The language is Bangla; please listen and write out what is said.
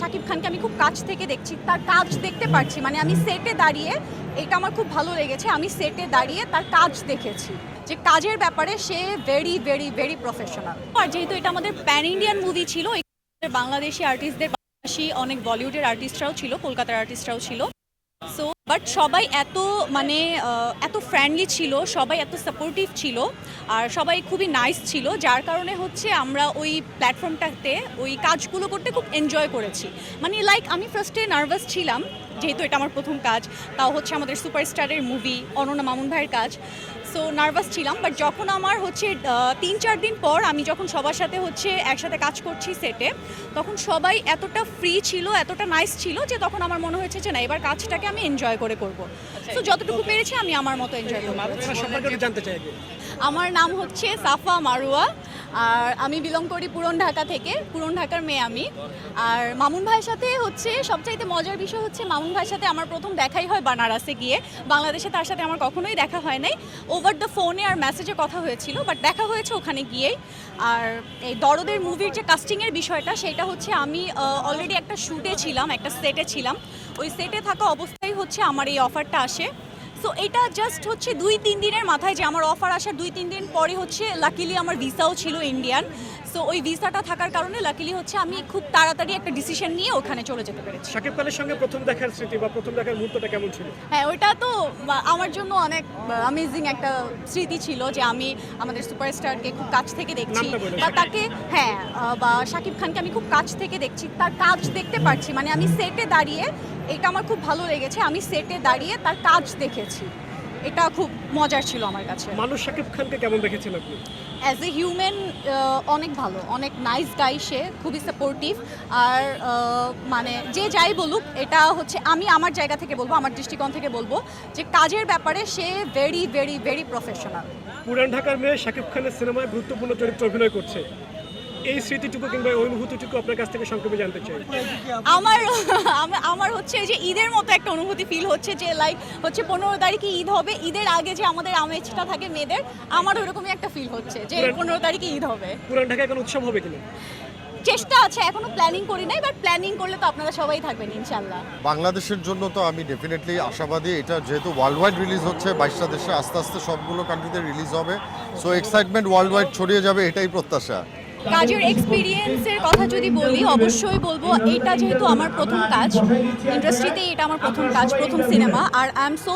শাকিব খানকে আমি খুব কাছ থেকে দেখছি, তার কাজ দেখতে পারছি। মানে আমি সেটে দাঁড়িয়ে, এটা আমার খুব ভালো লেগেছে, আমি সেটে দাঁড়িয়ে তার কাজ দেখেছি। যে কাজের ব্যাপারে সে ভেরি ভেরি ভেরি প্রফেশনাল আর যেহেতু এটা আমাদের প্যান ইন্ডিয়ান মুভি ছিল বাংলাদেশি আর্টিস্টদের পাশাপাশি অনেক বলিউডের আর্টিস্টরাও ছিল, কলকাতার আর্টিস্টরাও ছিল। সো বাট সবাই এত মানে এত ফ্রেন্ডলি ছিল, সবাই এত সাপোর্টিভ ছিল, আর সবাই খুবই নাইস ছিল, যার কারণে হচ্ছে আমরা ওই প্ল্যাটফর্মটাতে ওই কাজগুলো করতে খুব এনজয় করেছি। মানে লাইক আমি ফার্স্টে নার্ভাস ছিলাম, যেহেতু এটা আমার প্রথম কাজ, তাও হচ্ছে আমাদের সুপারস্টারের মুভি অনন্যা মামুন ভাইয়ের কাজ। সো নার্ভাস ছিলাম বাট যখন আমার হচ্ছে তিন চার দিন পর আমি যখন সবার সাথে হচ্ছে একসাথে কাজ করছি সেটে তখন সবাই এতটা ফ্রি ছিল, এতটা নাইস ছিল, যে তখন আমার মনে হয়েছে যে না, এবার কাজটাকে আমি এনজয় করে করব। তো যতটুকু পেরেছি আমি আমার মতো এনজয় করব। জানতে চাই আমার নাম হচ্ছে সাফা মারুয়া। আর আমি বিলং করি পুরন ঢাকা থেকে, পুরন ঢাকার মেয়ে আমি। আর মামুন ভাইয়ের সাথে হচ্ছে সবচাইতে মজার বিষয় হচ্ছে মামুন ভাইয়ের সাথে আমার প্রথম দেখাই হয় বানারসে গিয়ে। বাংলাদেশে তার সাথে আমার কখনোই দেখা হয় নাই। ওভার দ্য ফোনে আর মেসেজে কথা হয়েছিল বাট দেখা হয়েছে ওখানে গিয়েই। আর এই দরদের মুভির যে কাস্টিংয়ের বিষয়টা, সেটা হচ্ছে আমি অলরেডি একটা শ্যুটে ছিলাম, একটা সেটে ছিলাম। ওই সেটে থাকা অবস্থায় হচ্ছে আমার এই অফারটা আসে। সো এটা জাস্ট হচ্ছে দুই তিন দিনের মাথায় যে আমার অফার আসার দুই তিন দিন পরে হচ্ছে লাকিলি আমার ভিসাও ছিল ইন্ডিয়ান সো ওই ভিসাটা থাকার কারণে লাকিলি হচ্ছে আমি খুব তাড়াতাড়ি একটা ডিসিশন নিয়ে ওখানে চলে যেতে পেরেছি। শাকিব খানের সঙ্গে প্রথম দেখার স্মৃতি বা প্রথম দেখার মুহূর্তটা কেমন ছিল? হ্যাঁ ওইটা তো আমার জন্য অনেক অ্যামেজিং একটা স্মৃতি ছিল যে আমি আমাদের সুপারস্টারকে খুব কাছ থেকে দেখছি। বা তাকে হ্যাঁ বা শাকিব খানকে আমি খুব কাছ থেকে দেখছি। তার কাজ দেখতে পারছি মানে আমি সেটে দাঁড়িয়ে এটা আমার খুব ভালো লেগেছে। আমি সেটে দাঁড়িয়ে তার কাজ দেখেছি। এটা খুব মজার ছিল আমার কাছে। মানুষ শাকিব খানকে কেমন দেখেছেন আপনি? অ্যাজ এ হিউম্যান অনেক ভালো অনেক নাইস গাই সে খুবই সাপোর্টিভ আর মানে যে যাই বলুক এটা হচ্ছে আমি আমার জায়গা থেকে বলব আমার দৃষ্টিকোণ থেকে বলব যে কাজের ব্যাপারে সে ভেরি ভেরি ভেরি প্রফেশনাল পুরান ঢাকার মেয়ে শাকিব খানের সিনেমায় গুরুত্বপূর্ণ চরিত্র অভিনয় করছে। এই স্মৃতিটুকু কিংবা ওই মুহূর্তটুকু আপনার কাছ থেকে সংক্ষেপে জানতে চাই। আমার আমার হচ্ছে যে ঈদের মতো একটা অনুভূতি ফিল হচ্ছে যে লাইক হচ্ছে পনেরো তারিখে ঈদ হবে ঈদের আগে যে আমাদের আমেজটা থাকে মেয়েদের আমার ওরকমই একটা ফিল হচ্ছে যে পনেরো তারিখে ঈদ হবে। পুরান ঢাকায় কোনো উৎসব হবে কিনা? চেষ্টা আছে এখনও প্ল্যানিং করি নাই বাট প্ল্যানিং করলে তো আপনারা সবাই থাকবেন ইনশাল্লাহ বাংলাদেশের জন্য তো আমি ডেফিনেটলি আশাবাদী এটা যেহেতু ওয়ার্ল্ড ওয়াইড রিলিজ হচ্ছে বাইশটা দেশে আস্তে আস্তে সবগুলো কান্ট্রিতে রিলিজ হবে সো এক্সাইটমেন্ট ওয়ার্ল্ড ওয়াইড ছড়িয়ে যাবে এটাই প্রত্যাশা। কাজের এক্সপিরিয়েন্সের কথা যদি বলি, অবশ্যই বলব, এটা যেহেতু আমার প্রথম কাজ ইন্ডাস্ট্রিতে এটা আমার প্রথম কাজ, প্রথম সিনেমা আর আই এম সো